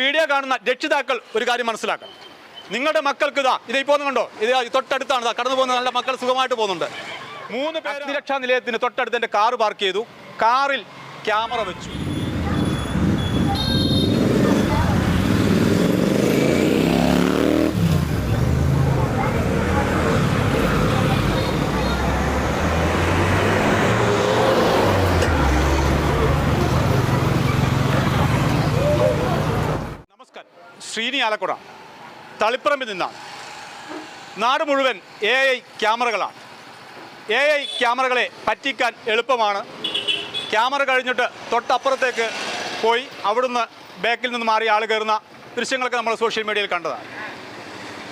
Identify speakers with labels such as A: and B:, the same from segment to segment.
A: Video കാണുന്ന രക്ഷിതാക്കൾ ഒരു കാര്യം മനസ്സിലാക്കണം. നിങ്ങളുടെ മക്കൾക്ക് ഇതാ ഇത് ഇപ്പോൾ കണ്ടോ? ഇത് തൊട്ടടുത്താണ് ഇതാ കടന്നു പോകുന്ന നല്ല മക്കൾ സുഖമായിട്ട് പോകുന്നുണ്ട്. മൂന്ന് പേര്. രക്ഷാ നിലയത്തിന് തൊട്ടടുത്ത് എന്റെ കാറ് പാർക്ക് ചെയ്തു. കാറിൽ ക്യാമറ വെച്ചു. ശ്രീനി ആലക്കുട തളിപ്പറമ്പിൽ നിന്നാണ്. നാട് മുഴുവൻ എ ഐ ക്യാമറകളാണ്. എ ഐ ക്യാമറകളെ പറ്റിക്കാൻ എളുപ്പമാണ്. ക്യാമറ കഴിഞ്ഞിട്ട് തൊട്ടപ്പുറത്തേക്ക് പോയി അവിടുന്ന് ബാക്കിൽ നിന്ന് മാറി ആൾ കയറുന്ന ദൃശ്യങ്ങളൊക്കെ നമ്മൾ സോഷ്യൽ മീഡിയയിൽ കണ്ടതാണ്.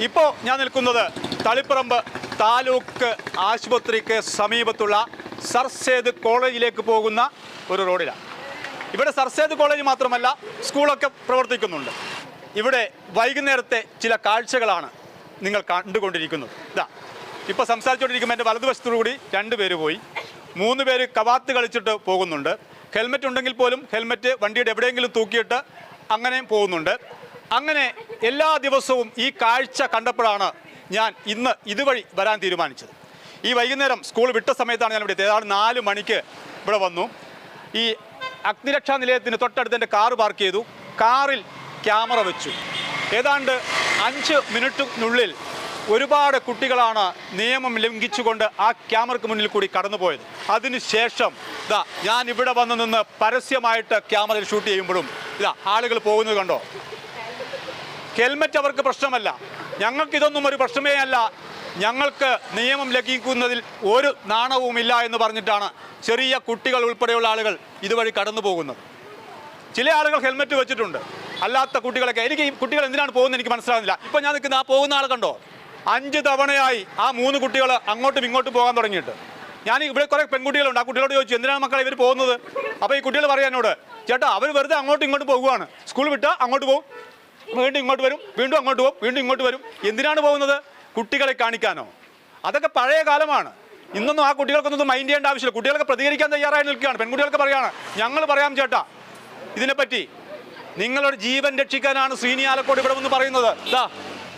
A: ഇപ്പോൾ ഞാൻ നിൽക്കുന്നത് തളിപ്പറമ്പ് താലൂക്ക് ആശുപത്രിക്ക് സമീപത്തുള്ള സർസേദ് കോളേജിലേക്ക് പോകുന്ന ഒരു റോഡിലാണ്. ഇവിടെ സർസേദ് കോളേജ് മാത്രമല്ല സ്കൂളൊക്കെ പ്രവർത്തിക്കുന്നുണ്ട്. ഇവിടെ വൈകുന്നേരത്തെ ചില കാഴ്ചകളാണ് നിങ്ങൾ കണ്ടുകൊണ്ടിരിക്കുന്നത്. ഇതാ ഇപ്പോൾ സംസാരിച്ചുകൊണ്ടിരിക്കുമ്പോൾ എന്റെ വലതുവശത്തു കൂടി രണ്ട് പേര് പോയി. മൂന്ന് പേര് കവാത്ത് കളിച്ചിട്ട് പോകുന്നുണ്ട്. ഹെൽമെറ്റ് ഉണ്ടെങ്കിൽ പോലും ഹെൽമെറ്റ് വണ്ടിയുടെ എവിടെയെങ്കിലും തൂക്കിയിട്ട് അങ്ങനെയും പോകുന്നുണ്ട്. അങ്ങനെ എല്ലാ ദിവസവും ഈ കാഴ്ച കണ്ടപ്പോഴാണ് ഞാൻ ഇന്ന് ഇതുവഴി വരാൻ തീരുമാനിച്ചത്. ഈ വൈകുന്നേരം സ്കൂൾ വിട്ട സമയത്താണ് ഞാൻ ഇവിടെ ഏതാണ്ട് നാല് മണിക്ക് ഇവിടെ വന്നു. ഈ അഗ്നിരക്ഷാ നിലയത്തിന് തൊട്ടടുത്ത് എന്റെ കാറ് പാർക്ക് ചെയ്തു. കാറിൽ ക്യാമറ വെച്ചു. ഏതാണ്ട് അഞ്ച് മിനിറ്റിനുള്ളിൽ ഒരുപാട് കുട്ടികളാണ് നിയമം ലംഘിച്ചുകൊണ്ട് ആ ക്യാമറയ്ക്ക് മുന്നിൽ കൂടി കടന്നുപോയത്. അതിനുശേഷം ഇതാ ഞാൻ ഇവിടെ വന്ന് നിന്ന് പരസ്യമായിട്ട് ക്യാമറയിൽ ഷൂട്ട് ചെയ്യുമ്പോഴും ഇതാ ആളുകൾ പോകുന്നത് കണ്ടോ? ഹെൽമറ്റ് അവർക്ക് പ്രശ്നമല്ല. ഞങ്ങൾക്ക് ഇതൊന്നും ഒരു പ്രശ്നമേ അല്ല. ഞങ്ങൾക്ക് നിയമം ലംഘിക്കുന്നതിൽ ഒരു നാണവുമില്ല എന്ന് പറഞ്ഞിട്ടാണ് ചെറിയ കുട്ടികൾ ഉൾപ്പെടെയുള്ള ആളുകൾ ഇതുവഴി കടന്നു പോകുന്നത് ചില ആളുകൾ ഹെൽമറ്റ് വെച്ചിട്ടുണ്ട്. അല്ലാത്ത കുട്ടികളൊക്കെ. എനിക്ക് ഈ കുട്ടികൾ എന്തിനാണ് പോകുന്നത് എനിക്ക് മനസ്സിലാകുന്നില്ല. ഇപ്പം ഞാൻ നിൽക്കുന്ന ആ പോകുന്ന ആളെ കണ്ടോ? അഞ്ച് തവണയായി ആ മൂന്ന് കുട്ടികൾ അങ്ങോട്ടും ഇങ്ങോട്ടും പോകാൻ തുടങ്ങിയിട്ട്. ഞാൻ ഇവിടെ കുറേ പെൺകുട്ടികളുണ്ട്. ആ കുട്ടികളോട് ചോദിച്ചു എന്തിനാണ് മക്കളെ ഇവർ പോകുന്നത്? അപ്പോൾ ഈ കുട്ടികൾ പറയാം എന്നോട് ചേട്ടാ അവർ വെറുതെ അങ്ങോട്ടും ഇങ്ങോട്ടും പോകുവാണ് സ്കൂൾ വിട്ടാൽ അങ്ങോട്ട് പോകും വീണ്ടും ഇങ്ങോട്ട് വരും. വീണ്ടും അങ്ങോട്ട് പോകും വീണ്ടും ഇങ്ങോട്ട് വരും. എന്തിനാണ് പോകുന്നത്? കുട്ടികളെ കാണിക്കാനോ? അതൊക്കെ പഴയ കാലമാണ്. ഇന്നൊന്നും ആ കുട്ടികൾക്കൊന്നും മൈൻഡ് ചെയ്യേണ്ട ആവശ്യമില്ല. കുട്ടികൾക്ക് പ്രതികരിക്കാൻ തയ്യാറായി നിൽക്കുകയാണ്. പെൺകുട്ടികൾക്ക് പറയാണ് ഞങ്ങൾ പറയാം ചേട്ടാ ഇതിനെപ്പറ്റി നിങ്ങളൊരു ജീവൻ രക്ഷിക്കാനാണ് ശ്രീനി ആലക്കോട് ഇവിടെ വന്ന് പറയുന്നത്.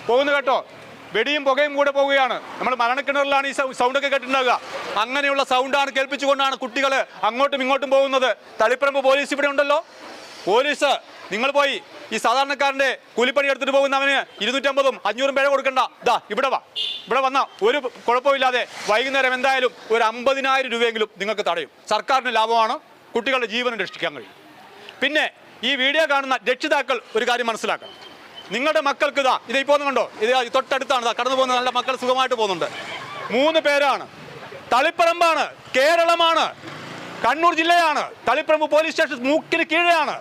A: പോകുന്നു കേട്ടോ. വെടിയും പുകയും കൂടെ പോവുകയാണ്. നമ്മൾ മരണക്കിണറിലാണ് ഈ സൗണ്ട് സൗണ്ടൊക്കെ കേട്ടിട്ടുണ്ടാവുക. അങ്ങനെയുള്ള സൗണ്ടാണ് കേൾപ്പിച്ചുകൊണ്ടാണ് കുട്ടികൾ അങ്ങോട്ടും ഇങ്ങോട്ടും പോകുന്നത്. തളിപ്പറമ്പ് പോലീസ് ഇവിടെ ഉണ്ടല്ലോ. പോലീസ് നിങ്ങൾ പോയി. ഈ സാധാരണക്കാരന്റെ കൂലിപ്പണി എടുത്തിട്ട് പോകുന്ന അവന് ഇരുന്നൂറ്റമ്പതും അഞ്ഞൂറും പേരെ കൊടുക്കണ്ട. ദാ ഇവിടെ വാ. ഇവിടെ വന്ന. ഒരു കുഴപ്പമില്ലാതെ വൈകുന്നേരം എന്തായാലും ഒരു അമ്പതിനായിരം രൂപയെങ്കിലും നിങ്ങൾക്ക് തടയും. സർക്കാരിന് ലാഭമാണ്. കുട്ടികളുടെ ജീവനം രക്ഷിക്കാൻ കഴിയും. പിന്നെ ഈ വീഡിയോ കാണുന്ന രക്ഷിതാക്കൾ ഒരു കാര്യം മനസ്സിലാക്കണം. നിങ്ങളുടെ മക്കൾക്ക് ഇതാ ഇത് ഇപ്പോൾ കണ്ടോ? ഇത് തൊട്ടടുത്താണ് ഇതാ കടന്നു പോകുന്ന നല്ല മക്കൾ സുഖമായിട്ട് പോകുന്നുണ്ട്. മൂന്ന് പേരാണ്. തളിപ്പറമ്പാണ് കേരളമാണ്. കണ്ണൂർ ജില്ലയാണ്. തളിപ്പറമ്പ് പോലീസ് സ്റ്റേഷൻ മൂക്കിന് കീഴെയാണ്.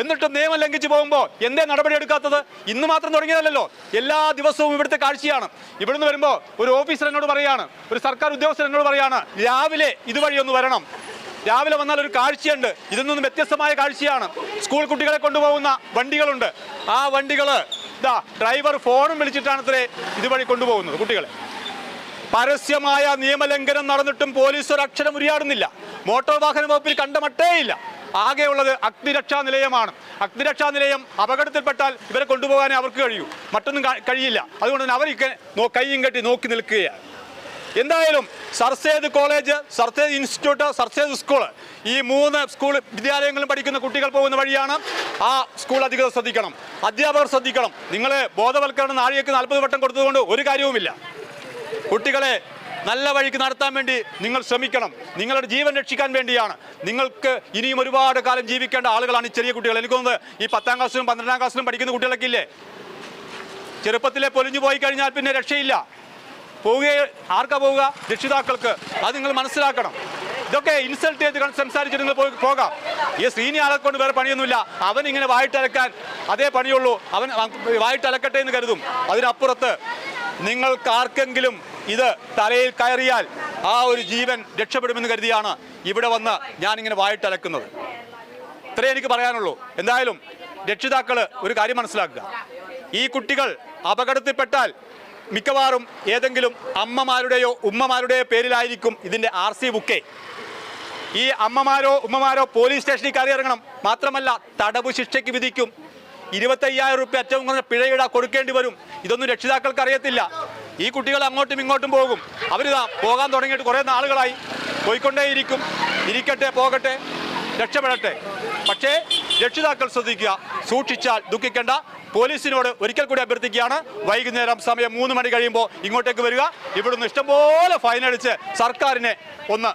A: എന്നിട്ടും നിയമം ലംഘിച്ച് പോകുമ്പോൾ എന്തേ നടപടി എടുക്കാത്തത്? ഇന്ന് മാത്രം തുടങ്ങിയതല്ലോ എല്ലാ ദിവസവും ഇവിടുത്തെ കാഴ്ചയാണ്. ഇവിടുന്ന് വരുമ്പോൾ ഒരു ഓഫീസർ എന്നോട് പറയാണ് ഒരു സർക്കാർ ഉദ്യോഗസ്ഥർ എന്നോട് പറയാണ് രാവിലെ ഇതുവഴി ഒന്ന് വരണം. രാവിലെ വന്നാൽ ഒരു കാഴ്ചയുണ്ട്. ഇതിൽ നിന്നും വ്യത്യസ്തമായ കാഴ്ചയാണ്. സ്കൂൾ കുട്ടികളെ കൊണ്ടുപോകുന്ന വണ്ടികളുണ്ട്. ആ വണ്ടികൾ ഇതാ ഡ്രൈവർ ഫോണും വിളിച്ചിട്ടാണ് ഇത്രേ ഇതുവഴി കൊണ്ടുപോകുന്നത് കുട്ടികളെ. പരസ്യമായ നിയമലംഘനം നടന്നിട്ടും പോലീസ് ഒരു അക്ഷരം ഉരിയാടുന്നില്ല. മോട്ടോർ വാഹന വകുപ്പിൽ കണ്ടമട്ടേയില്ല ആകെയുള്ളത് അഗ്നിരക്ഷാ നിലയമാണ്. അഗ്നിരക്ഷാ നിലയം അപകടത്തിൽപ്പെട്ടാൽ ഇവരെ കൊണ്ടുപോകാനേ അവർക്ക് കഴിയൂ. മറ്റൊന്നും കഴിയില്ല. അതുകൊണ്ട് തന്നെ അവർ കൈയും കെട്ടി നോക്കി നിൽക്കുകയാണ്. എന്തായാലും Sir Syed college Sir Syed institute Sir Syed school ഈ മൂന്ന് സ്കൂൾ വിദ്യാലയങ്ങളും പഠിക്കുന്ന കുട്ടികൾ പോകുന്ന വഴിയാണ് ആ സ്കൂൾ അധികൃതർ ശ്രദ്ധിക്കണം. അധ്യാപകർ ശ്രദ്ധിക്കണം. നിങ്ങൾ ബോധവൽക്കരണം നാഴികക്ക് നാൽപ്പത് വട്ടം കൊടുത്തതുകൊണ്ട് ഒരു കാര്യവുമില്ല. കുട്ടികളെ നല്ല വഴിക്ക് നടത്താൻ വേണ്ടി നിങ്ങൾ ശ്രമിക്കണം. നിങ്ങളുടെ ജീവൻ രക്ഷിക്കാൻ വേണ്ടിയാണ്. നിങ്ങൾക്ക് ഇനിയും ഒരുപാട് കാലം ജീവിക്കേണ്ട ആളുകളാണ് ഈ ചെറിയ കുട്ടികൾ. എനിക്ക് തോന്നുന്നത് ഈ പത്താം ക്ലാസ്സിലും പന്ത്രണ്ടാം ക്ലാസ്സിലും പഠിക്കുന്ന കുട്ടികളൊക്കെ ഇല്ലേ? ചെറുപ്പത്തിലെ പൊലിഞ്ഞു പോയി കഴിഞ്ഞാൽ പിന്നെ രക്ഷയില്ല. പോവുകയെ ആർക്കാ പോവുക? രക്ഷിതാക്കൾക്ക്. അത് നിങ്ങൾ മനസ്സിലാക്കണം. ഇതൊക്കെ ഇൻസൾട്ട് ചെയ്ത് സംസാരിച്ചിട്ട് സംസാരിച്ച് നിങ്ങൾ പോയി പോകാം. ഈ ശ്രീനി ആളെ കൊണ്ട് വേറെ പണിയൊന്നുമില്ല. അവൻ ഇങ്ങനെ വായിട്ടലക്കാൻ അതേ പണിയുള്ളൂ. അവൻ വായിട്ടലക്കട്ടെ എന്ന് കരുതും. അതിനപ്പുറത്ത് നിങ്ങൾക്ക് ആർക്കെങ്കിലും ഇത് തലയിൽ കയറിയാൽ ആ ഒരു ജീവൻ രക്ഷപ്പെടുമെന്ന് കരുതിയാണ് ഇവിടെ വന്ന് ഞാനിങ്ങനെ വായിട്ടലക്കുന്നത്. ഇത്രേ എനിക്ക് പറയാനുള്ളൂ. എന്തായാലും രക്ഷിതാക്കൾ ഒരു കാര്യം മനസ്സിലാക്കുക. ഈ കുട്ടികൾ അപകടത്തിൽപ്പെട്ടാൽ മിക്കവാറും ഏതെങ്കിലും അമ്മമാരുടെയോ ഉമ്മമാരുടെയോ പേരിലായിരിക്കും ഇതിന്റെ ആർ സി ബുക്കേ. ഈ അമ്മമാരോ ഉമ്മമാരോ പോലീസ് സ്റ്റേഷനിൽ കയറി ഇറങ്ങണം മാത്രമല്ല തടവ് ശിക്ഷയ്ക്ക് വിധിക്കും. ഇരുപത്തയ്യായിരം റുപ്യ ഏറ്റവും കുറഞ്ഞ പിഴയിട കൊടുക്കേണ്ടി വരും. ഇതൊന്നും രക്ഷിതാക്കൾക്ക് അറിയത്തില്ല. ഈ കുട്ടികൾ അങ്ങോട്ടും ഇങ്ങോട്ടും പോകും. അവരിതാ പോകാൻ തുടങ്ങിയിട്ട് കുറേ നാളുകളായി. പോയിക്കൊണ്ടേയിരിക്കും. ഇരിക്കട്ടെ പോകട്ടെ രക്ഷപ്പെടട്ടെ. പക്ഷേ രക്ഷിതാക്കൾ ശ്രദ്ധിക്കുക. സൂക്ഷിച്ചാൽ ദുഃഖിക്കേണ്ട. പോലീസിനോട് ഒരിക്കൽ കൂടി അഭ്യർത്ഥിക്കുകയാണ്. വൈകുന്നേരം സമയം മൂന്ന് മണി കഴിയുമ്പോൾ ഇങ്ങോട്ടേക്ക് വരിക. ഇവിടുന്ന് ഇഷ്ടംപോലെ ഫൈൻ അടിച്ച് സർക്കാരിനെ ഒന്ന്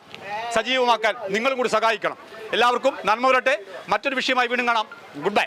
A: സജീവമാക്കാൻ നിങ്ങളും കൂടി സഹായിക്കണം. എല്ലാവർക്കും നന്മ വരട്ടെ മറ്റൊരു വിഷയമായി വീണ്ടും കാണാം. Good bye.